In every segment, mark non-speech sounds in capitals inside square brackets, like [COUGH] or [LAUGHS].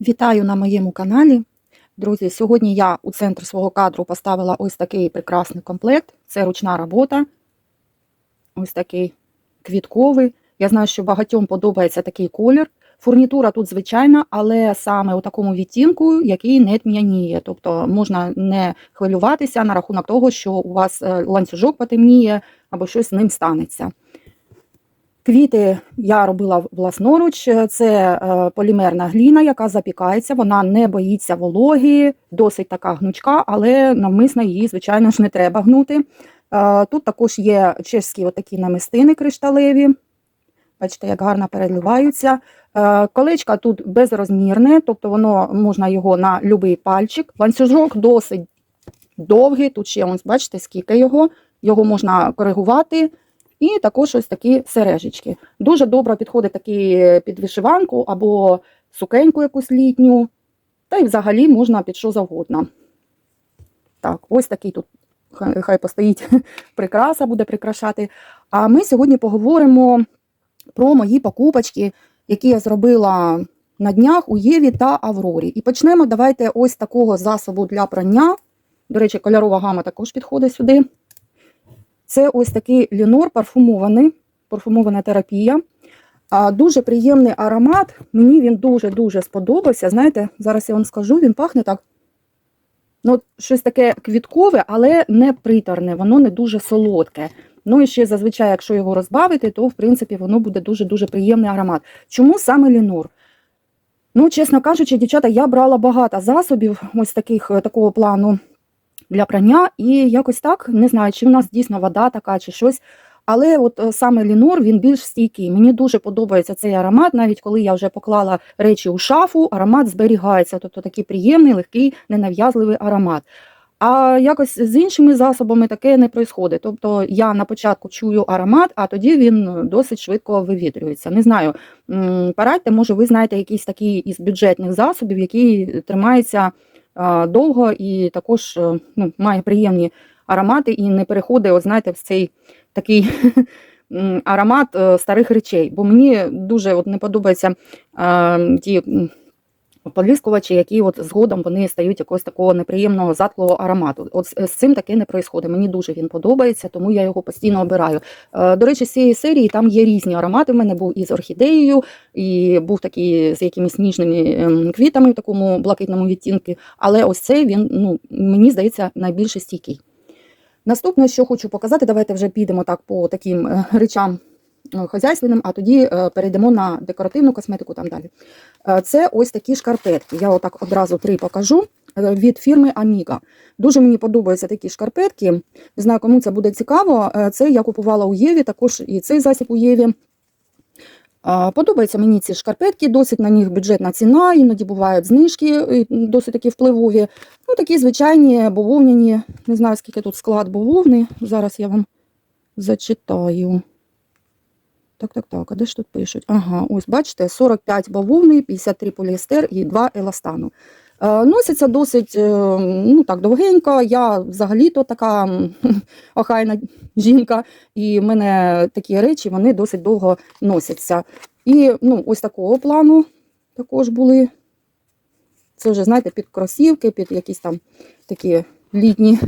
Вітаю на моєму каналі. Друзі, сьогодні я у центр свого кадру поставила ось такий прекрасний комплект. Це ручна робота. Ось такий квітковий. Я знаю, що багатьом подобається такий колір. Фурнітура тут звичайна, але саме у такому відтінку, який не тьмяніє. Тобто можна не хвилюватися на рахунок того, що у вас е, ланцюжок потемніє або щось з ним станеться. Квіти я робила власноруч. Це е, полімерна гліна, яка запікається. Вона не боїться вологи, досить така гнучка, але навмисно її, звичайно ж, не треба гнути. Е, Тут також є чеські отакі намистини кришталеві. Бачите, як гарно переливаються. Е, Колечко тут безрозмірне, тобто воно можна його на будь-який пальчик. Ланцюжок досить довгий. Тут ще бачите, скільки його. Його можна коригувати. І також ось такі сережечки. Дуже добре підходить такі під вишиванку або сукеньку якусь літню, та й взагалі можна під що завгодно. Так, ось такий тут хай, постоїть [LAUGHS] прикраса, буде прикрашати. А ми сьогодні поговоримо про мої покупочки, які я зробила на днях у Єві та Аврорі. І почнемо давайте ось такого засобу для прання. До речі, кольорова гама також підходить сюди. Це ось такий лінор парфумований, парфумована терапія. А, Дуже приємний аромат. Мені він дуже-дуже сподобався. Знаєте, зараз я вам скажу, він пахне так. Ну, щось таке квіткове, але не приторне, воно не дуже солодке. Ну і ще зазвичай, якщо його розбавити, то в принципі воно буде дуже-дуже приємний аромат. Чому саме лінор? Ну, чесно кажучи, дівчата, я брала багато засобів, ось таких такого плану для прання, і якось так не знаю, чи в нас дійсно вода така, чи щось. Але от е, саме Лінор він більш стійкий. Мені дуже подобається цей аромат, навіть коли я вже поклала речі у шафу, аромат зберігається, тобто такий приємний, легкий, ненав'язливий аромат. А якось з іншими засобами таке не происходить. Тобто я на початку чую аромат, а тоді він досить швидко вивітрюється. Не знаю, порадьте, може, ви знаєте якийсь такий із бюджетних засобів, який тримається а, довго і також е, ну, має приємні аромати і не переходить, от, знаєте, в цей такий [LAUGHS] аромат е, старих речей. Бо мені дуже от, не подобаються ті м, поліскувачі, які от згодом вони стають якогось такого неприємного затклого аромату. От з цим таке не происходить. Мені дуже він подобається, тому я його постійно обираю. Е, До речі, з цієї серії там є різні аромати. У мене був із орхідеєю, і був такий з якимись ніжними ем, квітами в такому блакитному відтінку. Але ось цей він, ну, мені здається, найбільш стійкий. Наступне, що хочу показати, давайте вже підемо так по таким е, речам е, хазяйственним, а тоді е, перейдемо на декоративну косметику там далі. Е, Це ось такі шкарпетки. Я отак одразу три покажу від фірми Amiga. Дуже мені подобаються такі шкарпетки. Не знаю, кому це буде цікаво. Це я купувала у Єві, також і цей засіб у Єві. Подобаються мені ці шкарпетки, досить на них бюджетна ціна, іноді бувають знижки, досить такі впливові. Ну, такі звичайні бавовняні, не знаю, скільки тут склад бавовни. Зараз я вам зачитаю. Так, так, так, а де ж тут пишуть? Ага, ось бачите, 45 бавовни, 53 поліестер і 2 еластану. Е, Носиться досить е, ну, так, довгенько. Я взагалі-то така [LAUGHS] охайна жінка, і в мене такі речі вони досить довго носяться. І ну, ось такого плану також були. Це вже, знаєте, під кросівки, під якісь там такі літні.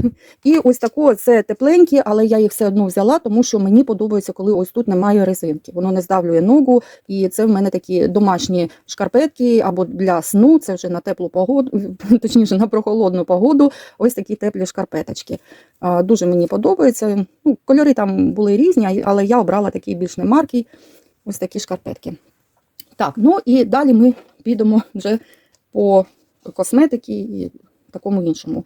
І ось такого це тепленькі, але я їх все одно взяла, тому що мені подобається, коли ось тут немає резинки. Воно не здавлює ногу, і це в мене такі домашні шкарпетки або для сну, це вже на теплу погоду, [LAUGHS] точніше на прохолодну погоду. Ось такі теплі шкарпеточки. Дуже мені подобається. Ну, Кольори там були різні, але я обрала такий більш не маркий, ось такі шкарпетки. Так, ну і далі ми підемо вже по косметики і такому іншому.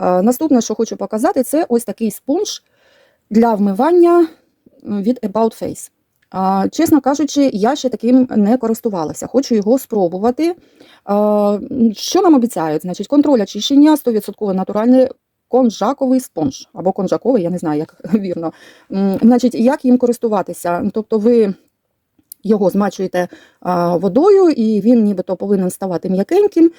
Е, Наступне, що хочу показати, це ось такий спонж для вмивання від About Face. Чесно кажучи, я ще таким не користувалася. Хочу його спробувати. Е, Що нам обіцяють? Значить, контроль очищення, 100% натуральний конжаковий спонж або конжаковий, я не знаю, як [LAUGHS] вірно. Значить, як їм користуватися? Тобто ви Його змачуєте водою, і він нібито повинен ставати м'якеньким.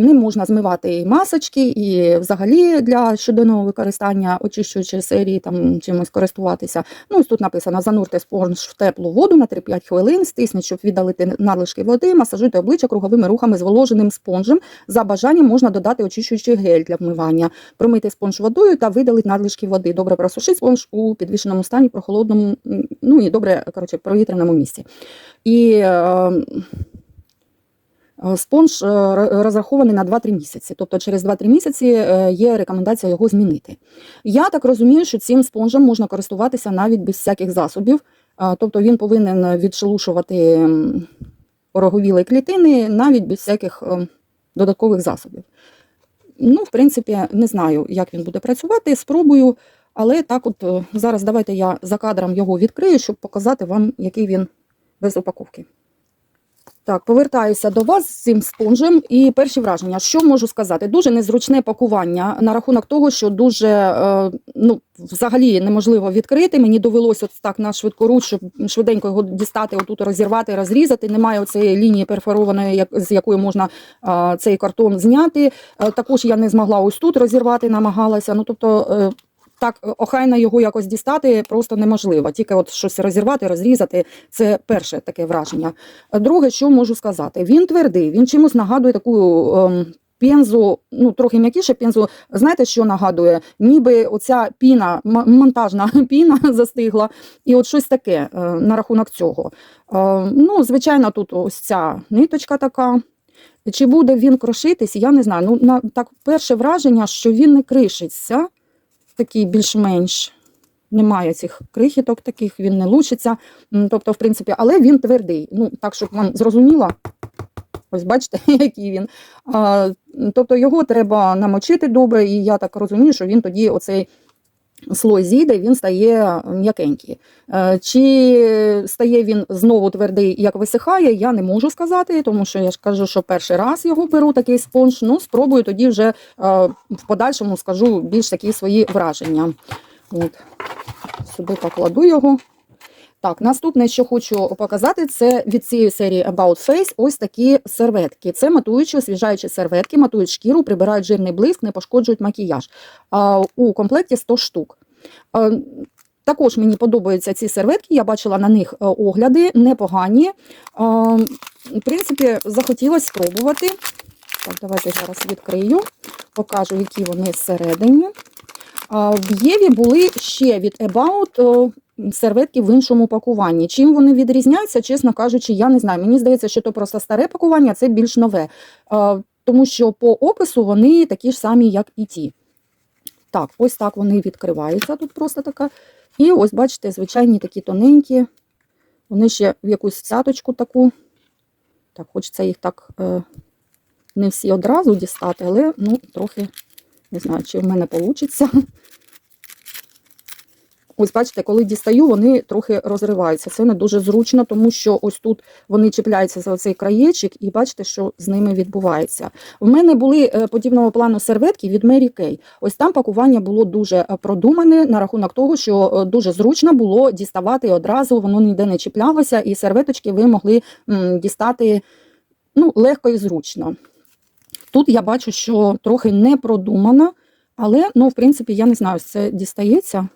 Ним можна змивати і масочки, і взагалі для щоденного використання, очищуючи серії, там чимось користуватися. Ну, ось тут написано: занурте спонж в теплу воду на 3-5 хвилин, стисніть, щоб віддалити надлишки води, масажуйте обличчя круговими рухами з воложеним спонжем. За бажанням можна додати очищуючий гель для вмивання, промити спонж водою та видалити надлишки води. Добре просушіть спонж у підвішеному стані, прохолодному, ну і добре, коротше, провітряному місці. І е, е, спонж е, розрахований на 2-3 місяці. Тобто через 2-3 місяці е, є рекомендація його змінити. Я так розумію, що цим спонжем можна користуватися навіть без всяких засобів. Тобто він повинен відшелушувати ороговілі клітини навіть без всяких е, додаткових засобів. Ну, в принципі, не знаю, як він буде працювати, спробую. Але так, от е, зараз давайте я за кадром його відкрию, щоб показати вам, який він без упаковки. Так, повертаюся до вас з цим спонжем. І перші враження, що можу сказати? Дуже незручне пакування на рахунок того, що дуже е, ну, взагалі неможливо відкрити. Мені довелося от так на швидкоруч, щоб швиденько його дістати, отут розірвати, розрізати. Немає оцієї лінії перфорованої, з якої можна е, цей картон зняти. Е, також я не змогла ось тут розірвати, намагалася. Ну, тобто, так охайно його якось дістати просто неможливо. Тільки от щось розірвати, розрізати це перше таке враження. Друге, що можу сказати, він твердий, він чимось нагадує таку. Ем, Пензу, ну трохи м'якіше пензу. Знаєте, що нагадує? Ніби оця піна, монтажна [LAUGHS] піна застигла, і от щось таке е, на рахунок цього. Е, ну, звичайно, тут ось ця ниточка така. Чи буде він крошитись, я не знаю. Ну, на так перше враження, що він не кришиться, такий більш-менш. Немає цих крихіток таких, він не лучиться. Тобто, в принципі, але він твердий. Ну, так, щоб вам зрозуміло, ось бачите, [LAUGHS] який він. А, тобто його треба намочити добре, і я так розумію, що він тоді оцей слой зійде, він стає м'якенький. Е, Чи стає він знову твердий, як висихає, я не можу сказати, тому що я ж кажу, що перший раз його беру такий спонж. Ну, спробую тоді вже е, в подальшому скажу більш такі свої враження. От. Сюди покладу його. Так, наступне, що хочу показати, це від цієї серії About Face ось такі серветки. Це матуючі, освіжаючі серветки, матують шкіру, прибирають жирний блиск, не пошкоджують макіяж. А, у комплекті 100 штук. А, також мені подобаються ці серветки, я бачила на них е, огляди, непогані. А, в принципі, захотілося спробувати. Так, давайте зараз відкрию, покажу, які вони всередині. В Єві були ще від About о, серветки в іншому пакуванні. Чим вони відрізняються, чесно кажучи, я не знаю. Мені здається, що то просто старе пакування, це більш нове. Тому що по опису вони такі ж самі, як і ті. Так, ось так вони відкриваються. Тут просто така. І ось, бачите, звичайні такі тоненькі. Вони ще в якусь цяточку таку. Так, хочеться їх так е, не всі одразу дістати, але ну, трохи не знаю, чи в мене вийде. Ось, бачите, коли дістаю, вони трохи розриваються. Це не дуже зручно, тому що ось тут вони чіпляються за цей краєчок, і бачите, що з ними відбувається. В мене були е, подібного плану серветки від Mary Kay. Ось там пакування було дуже е, продумане на рахунок того, що е, дуже зручно було діставати одразу, воно ніде не чіплялося, і серветочки ви могли дістати ну, легко і зручно. Тут я бачу, що трохи не продумано, але, ну, в принципі, я не знаю, це дістається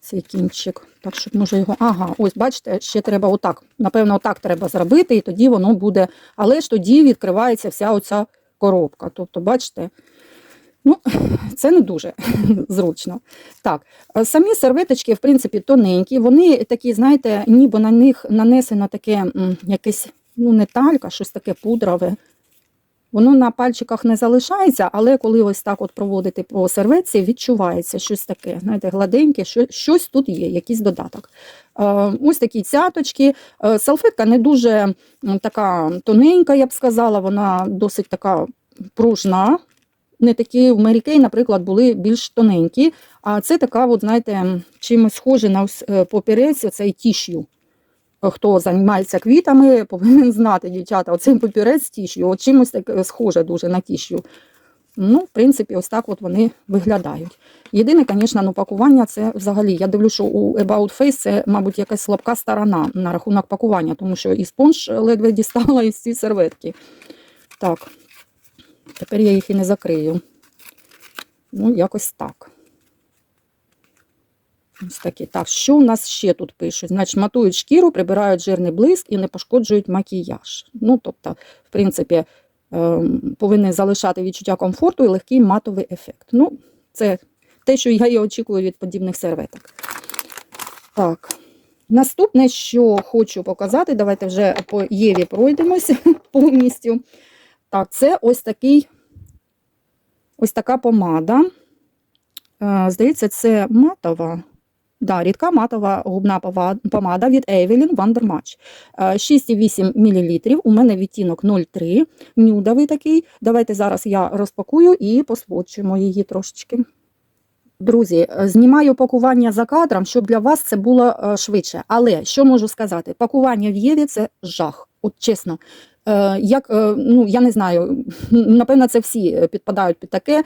цей кінчик. Так, щоб може його. Ага, ось бачите, ще треба отак. Напевно, отак треба зробити, і тоді воно буде. Але ж тоді відкривається вся оця коробка. Тобто, бачите, ну, це не дуже [LAUGHS] зручно. Так, е, самі серветочки, в принципі, тоненькі. Вони такі, знаєте, ніби на них нанесено таке якесь, ну, не талька, щось таке пудрове. Воно на пальчиках не залишається, але коли ось так от проводити по серветці, відчувається щось таке, знаєте, гладеньке, щось тут є, якийсь додаток. Е, ось такі цяточки. Е, салфетка не дуже така тоненька, я б сказала, вона досить така пружна. Не такі в Kay, наприклад, були більш тоненькі. А це така, от, знаєте, чимось схоже на ось, е, папірець, оцей тіш'ю. Хто займається квітами, повинен знати, дівчата, оцей папірець тіш'ю, от чимось так е, схоже дуже на тіш'ю. Ну, в принципі, ось так от вони виглядають. Єдине, звісно, ну, пакування це взагалі. Я дивлюся, що у About Face це, мабуть, якась слабка сторона на рахунок пакування, тому що і спонж ледве дістала із ці серветки. Так, тепер я їх і не закрию. Ну, якось так. Ось такі. Так, що у нас ще тут пишуть? Значить, матують шкіру, прибирають жирний блиск і не пошкоджують макіяж. Ну, тобто, в принципі, ем, повинні залишати відчуття комфорту і легкий матовий ефект. Ну, це те, що я і очікую від подібних серветок. Так. Наступне, що хочу показати, давайте вже по Єві пройдемося [LAUGHS] повністю. Так, це ось такий ось така помада. Е, Здається, це матова. Да, рідка матова губна помада від Evelyn Wondermatch. Е, 6,8 мл. У мене відтінок 0,3. Нюдовий такий. Давайте зараз я розпакую і посводчимо її трошечки. Друзі, е, знімаю пакування за кадром, щоб для вас це було е, швидше. Але що можу сказати? Пакування в Єві це жах. От чесно. Е, Як, е, ну я не знаю, напевно, це всі е, підпадають під таке.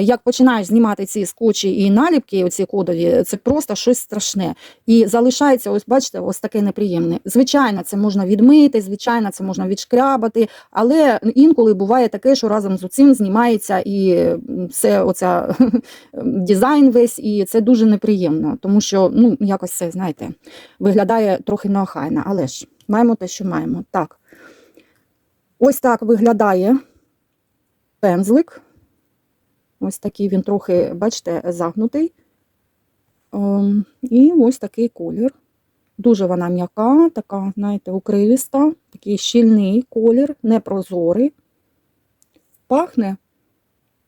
Як починаєш знімати ці скотчі і наліпки, оці кодові, це просто щось страшне. І залишається, ось бачите, ось таке неприємне. Звичайно, це можна відмити, звичайно, це можна відшкрябати, але інколи буває таке, що разом з цим знімається і все оця [LAUGHS] дизайн весь, і це дуже неприємно, тому що ну якось це, знаєте, виглядає трохи неохайно, але ж маємо те, що маємо. Так. Ось так виглядає пензлик. Ось такий він трохи, бачите, загнутий. Ем, І ось такий колір. Дуже вона м'яка, така, знаєте, укривіста, такий щільний колір, непрозорий. Пахне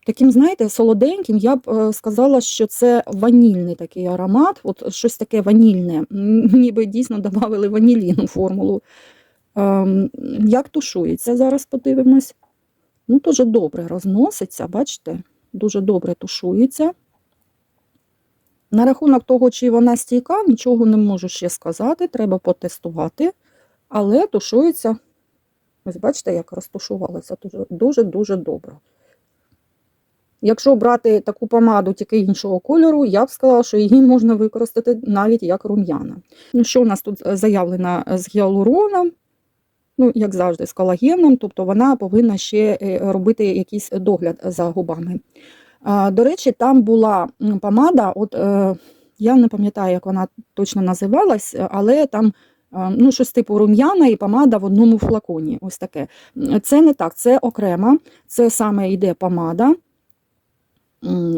таким, знаєте, солоденьким. Я б е, сказала, що це ванільний такий аромат. От щось таке ванільне. Ніби дійсно додали ваніліну формулу. Ем, Як тушується, зараз подивимось. Ну, дуже добре розноситься, бачите? Дуже добре тушується. На рахунок того, чи вона стійка, нічого не можу ще сказати, треба потестувати. Але тушується, ось бачите, як розтушувалося дуже- дуже-дуже добре. Якщо брати таку помаду тільки іншого кольору, я б сказала, що її можна використати навіть як рум'яна. Ну, що у нас тут е, заявлено з гіалуроном? Ну, як завжди, з колагеном, тобто вона повинна ще е, робити якийсь догляд за губами. До речі, там була помада, от е, я не пам'ятаю, як вона точно називалась, але там е, ну, щось типу рум'яна і помада в одному флаконі. Ось таке. Це не так, це окремо, це саме йде помада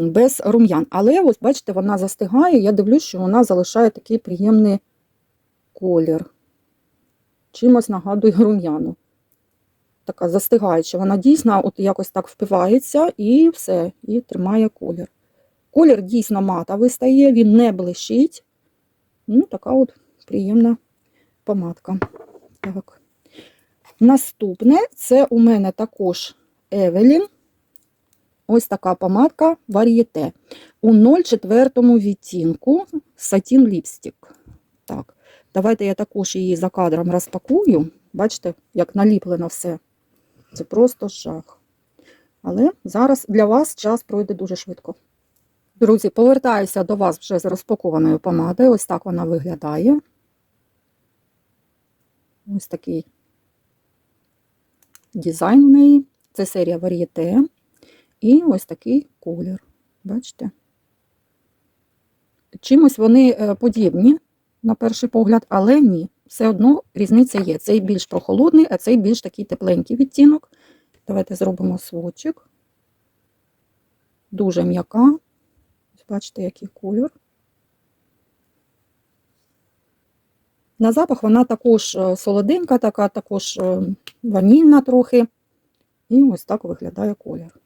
без рум'ян. Але ось бачите, вона застигає. Я дивлюсь, що вона залишає такий приємний колір. Чимось нагадує рум'яну. Така застигаюча. Вона дійсно от якось так впивається і все, і тримає колір. Колір дійсно матовий стає, він не блищить. Ну, така от приємна помадка. Так. Наступне це у мене також Евелін. Ось така помадка вар'єте. У 0,4 відтінку сатін ліпстик. Так, давайте я також її за кадром розпакую. Бачите, як наліплено все. Це просто жах. Але зараз для вас час пройде дуже швидко. Друзі, повертаюся до вас вже з розпакованою помадою. Ось так вона виглядає. Ось такий дизайн в неї. Це серія вар'єте. І ось такий колір. Бачите? Чимось вони е, подібні, на перший погляд, але ні. Все одно різниця є. Цей більш прохолодний, а цей більш такий тепленький відтінок. Давайте зробимо сводчик. Дуже м'яка. Бачите, який колір. На запах вона також е, солоденька, така, також е, ванільна трохи. І ось так виглядає колір.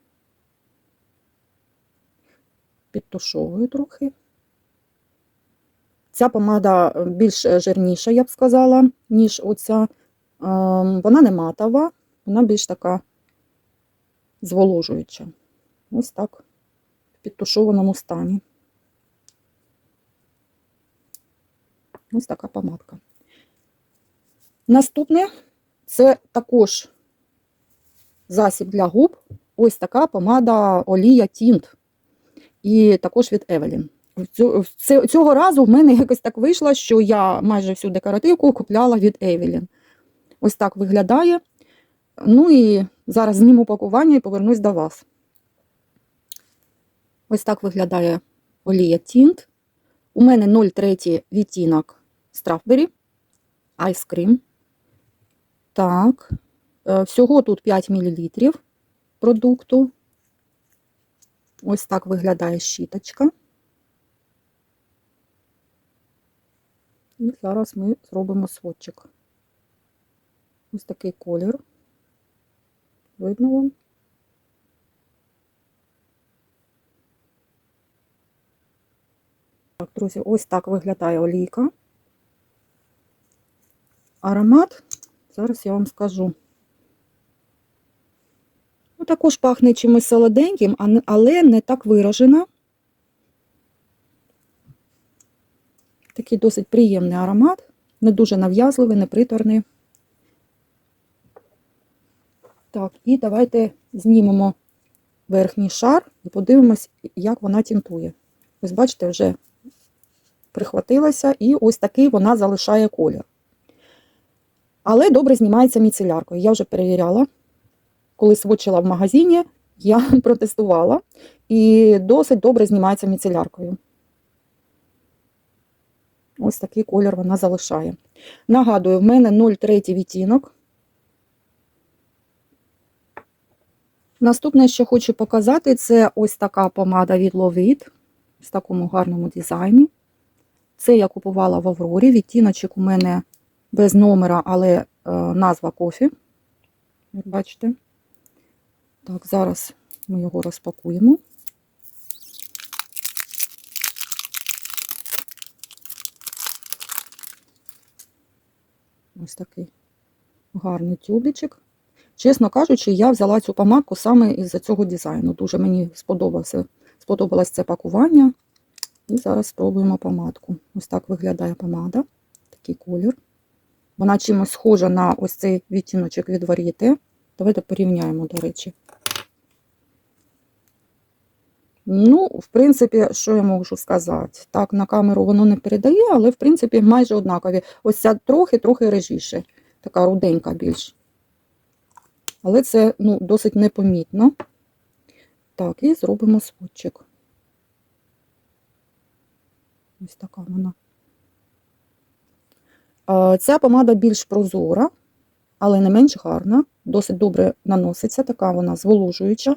Підтушовую трохи. Ця помада е, більш жирніша, я б сказала, ніж оця. Ем, Вона не матова, вона більш така зволожуюча. Ось так, в підтушованому стані. Ось така помадка. Наступне це також засіб для губ ось така помада олія Тінт. І також від Evelyn. Цього разу в мене якось так вийшло, що я майже всю декоративку купляла від Evelyn. Ось так виглядає. Ну і зараз зніму пакування і повернусь до вас. Ось так виглядає олія Тінт. У мене 0,3 відтінок Strawberry Cream. Так, е, всього тут 5 мл продукту. Ось так виглядає щіточка. І зараз ми зробимо сводчик. Ось такий колір. Видно вам? Так, друзі, ось так виглядає олійка. Аромат, зараз я вам скажу. Ну, також пахне чимось солоденьким, але не так виражено. Такий досить приємний аромат, не дуже нав'язливий, не приторний. Так, і давайте знімемо верхній шар і подивимось, як вона тінтує. Ось бачите, вже прихватилася, і ось такий вона залишає колір. Але добре знімається міцеляркою. Я вже перевіряла. Коли свочила в магазині, я [LAUGHS] протестувала і досить добре знімається міцеляркою. Ось такий колір вона залишає. Нагадую, в мене 0,3 відтінок. Наступне, що хочу показати, це ось така помада від Lovit в такому гарному дизайні. Це я купувала в Аврорі. Відтіночок у мене без номера, але е, назва кофі. Бачите. Так, зараз ми його розпакуємо. Ось такий гарний тюбічок. Чесно кажучи, я взяла цю помадку саме із-за цього дизайну. Дуже мені сподобався, сподобалось це пакування. І зараз спробуємо помадку. Ось так виглядає помада. Такий колір. Вона чимось схожа на ось цей відтіночок від Varieté. Давайте порівняємо, до речі. Ну, в принципі, що я можу сказати? Так, на камеру воно не передає, але, в принципі, майже однакові. Ось ця трохи-трохи режіше. Така руденька більш. Але це ну, досить непомітно. Так, і зробимо сводчик. Ось така вона. Ця помада більш прозора, але не менш гарна. Досить добре наноситься, така вона зволожуюча.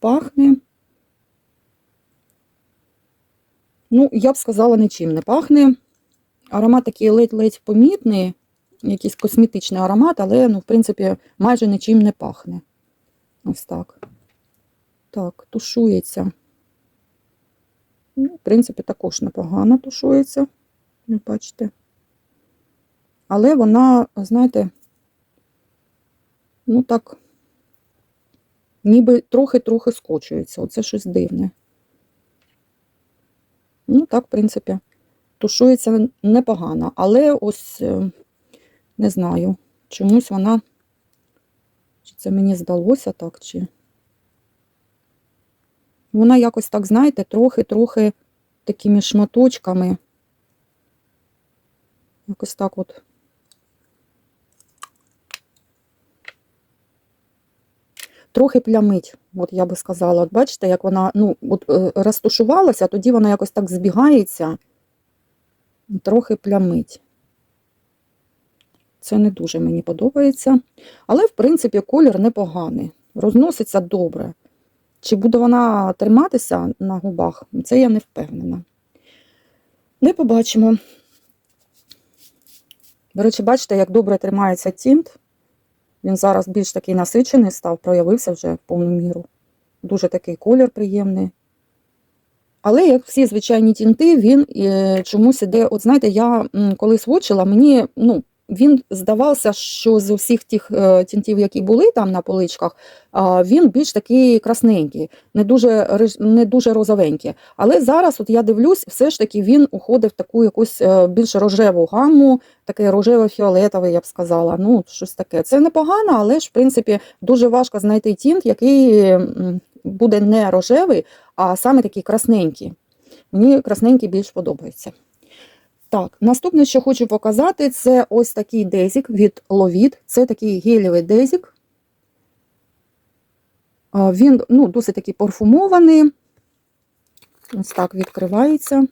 Пахне. Ну, я б сказала, нічим не пахне. Аромат такий ледь-ледь помітний, якийсь косметичний аромат, але, ну, в принципі, майже нічим не пахне. Ось так. Так, тушується. Ну, в принципі, також непогано тушується, як бачите. Але вона, знаєте, ну так, ніби трохи-трохи скочується. Оце щось дивне. Ну, так, в принципі, тушується непогано. Але ось, е, не знаю, чомусь вона, чи це мені здалося так, чи. Вона якось так, знаєте, трохи-трохи такими шматочками. Якось так от. Трохи плямить, от я би сказала. От бачите, як вона ну, от, е, розтушувалася, тоді вона якось так збігається, трохи плямить. Це не дуже мені подобається. Але, в принципі, колір непоганий. Розноситься добре. Чи буде вона триматися на губах, це я не впевнена. Ми побачимо. До речі, бачите, як добре тримається тінт. Він зараз більш такий насичений став, проявився вже в повну міру. Дуже такий колір приємний. Але, як всі звичайні тінти, він е, чомусь іде. От знаєте, я коли свочила, мені ну, він здавався, що з усіх тих е, тінтів, які були там на поличках, він більш такий красненький, не дуже, не дуже розовенький. Але зараз, от я дивлюсь, все ж таки він уходить в таку якусь е, більш рожеву гамму, таке рожево-фіолетове, я б сказала. Ну, щось таке. Це непогано, але ж, в принципі, дуже важко знайти тінт, який буде не рожевий, а саме такий красненький. Мені красненький більш подобається. Так, наступне, що хочу показати, це ось такий дезік від Ловіт. Це такий гелєвий дезік. Він ну, досить такий парфумований. Ось так відкривається.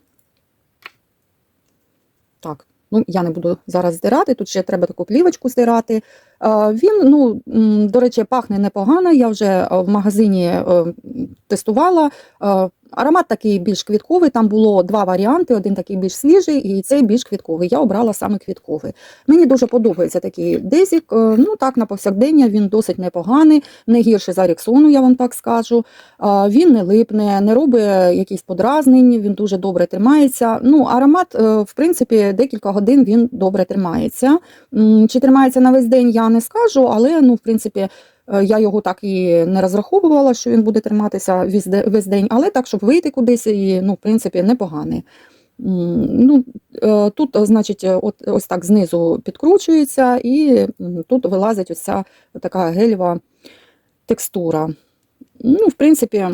Так, ну я не буду зараз здирати, тут ще треба таку плівочку здирати. Він, ну, до речі, пахне непогано. Я вже в магазині е, тестувала. Аромат такий більш квітковий, там було два варіанти: один такий більш свіжий, і цей більш квітковий. Я обрала саме квітковий. Мені дуже подобається такий дезік. Е, Ну так, на повсякдення він досить непоганий, не гірший за Рексону, я вам так скажу. Він не липне, не робить якісь подразнень, він дуже добре тримається. Ну, аромат, е, в принципі, декілька годин він добре тримається. Чи тримається на весь день, я не скажу, але ну, в принципі. Е, Я його так і не розраховувала, що він буде триматися весь день, але так, щоб вийти кудись, і, ну, в принципі, непоганий. Ну, е, тут, значить, е, от, ось так знизу підкручується, і тут вилазить ось ця така гельва текстура. Ну, в принципі,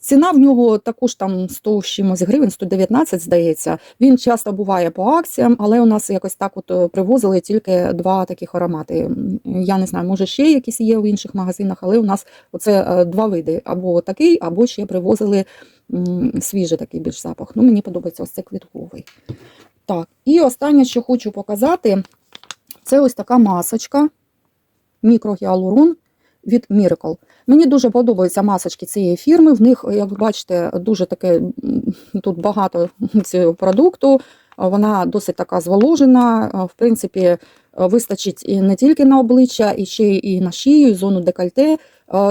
ціна в нього також там 100 чимось гривень, 119, здається. Він часто буває по акціям, але у нас якось так от е, привозили тільки два таких аромати. Я не знаю, може ще якісь є в інших магазинах, але у нас оце е, два види: або такий, або ще привозили свіжий такий більш запах. Ну, мені подобається ось цей квітковий. Так, і останнє, що хочу показати, це ось така масочка мікрогіалурон від Miracle. Мені дуже подобаються масочки цієї фірми. В них, як ви бачите, дуже таке тут багато цього продукту. Вона досить така зволожена. В принципі, вистачить і не тільки на обличчя, і ще і на шию, і зону декольте.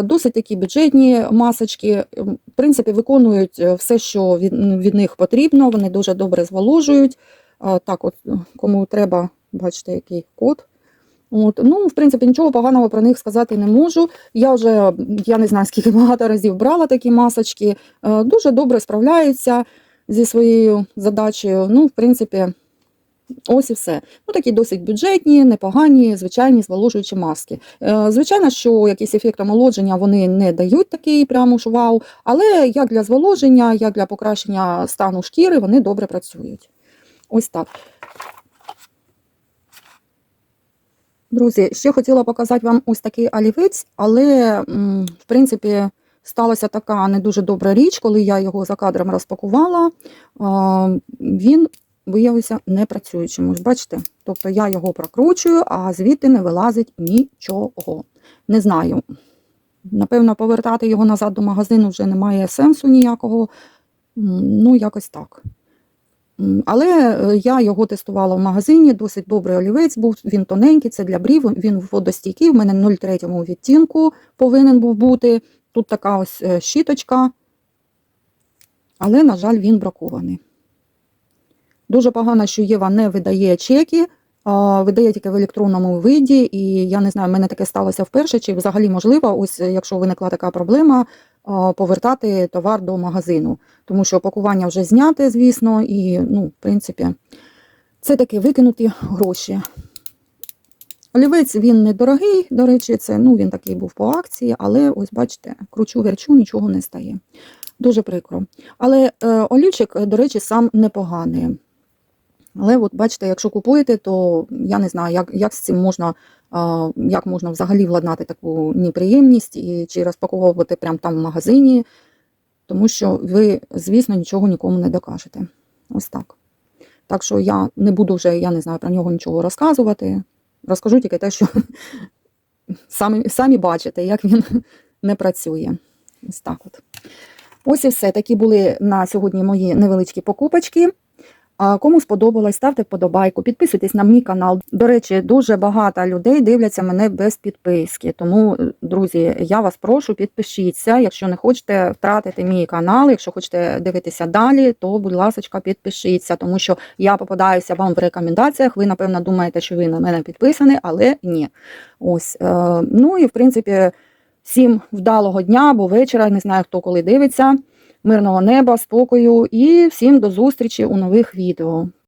Досить такі бюджетні масочки. В принципі, виконують все, що від, від них потрібно. Вони дуже добре зволожують. Так, от кому треба, бачите, який код. От, ну, в принципі, нічого поганого про них сказати не можу. Я вже я не знаю, скільки [LAUGHS] багато разів брала такі масочки. Е, Дуже добре справляються зі своєю задачею. Ну, в принципі, ось і все. Ну, такі досить бюджетні, непогані, звичайні зволожуючі маски. Е, Звичайно, що якийсь ефект омолодження вони не дають такий прямо ж вау, але як для зволоження, як для покращення стану шкіри, вони добре працюють. Ось так. Друзі, ще хотіла показати вам ось такий олівець, але, в принципі, сталася така не дуже добра річ, коли я його за кадром розпакувала. Він виявився непрацюючим. Ось бачите? Тобто я його прокручую, а звідти не вилазить нічого. Не знаю. Напевно, повертати його назад до магазину вже немає сенсу ніякого. Ну, якось так. Але е, я його тестувала в магазині, досить добрий олівець був, він тоненький, це для брів, він водостійкий, в мене 0,3 відтінку повинен був бути. Тут така ось е, щіточка, але, на жаль, він бракований. Дуже погано, що Єва не видає чеки, а видає тільки в електронному виді, і я не знаю, в мене таке сталося вперше, чи взагалі можливо, ось е, якщо виникла така проблема, повертати товар до магазину, тому що пакування вже зняте, звісно, і, ну, в принципі, це таки викинуті гроші. Олівець він недорогий, до речі, це ну, він такий був по акції, але ось бачите, кручу верчу, нічого не стає. Дуже прикро. Але е, олівчик, до речі, сам непоганий. Але от бачите, якщо купуєте, то я не знаю, як, як з цим можна, як можна взагалі владнати таку неприємність і чи розпаковувати прямо там в магазині, тому що ви, звісно, нічого нікому не докажете. Ось так. Так що я не буду вже, я не знаю, про нього нічого розказувати. Розкажу тільки те, що [LAUGHS] самі, самі бачите, як він не працює. Ось так от. Ось і все. Такі були на сьогодні мої невеличкі покупочки. А кому сподобалось, ставте вподобайку, підписуйтесь на мій канал. До речі, дуже багато людей дивляться мене без підписки. Тому, е, друзі, я вас прошу, підпишіться. Якщо не хочете втратити мій канал, якщо хочете дивитися далі, то, будь ласка, підпишіться, тому що я попадаюся вам в рекомендаціях. Ви, напевно, думаєте, що ви на мене підписані, але ні. Ось. Е, ну і в принципі, всім вдалого дня або вечора, не знаю, хто коли дивиться. Мирного неба, спокою і всім до зустрічі у нових відео.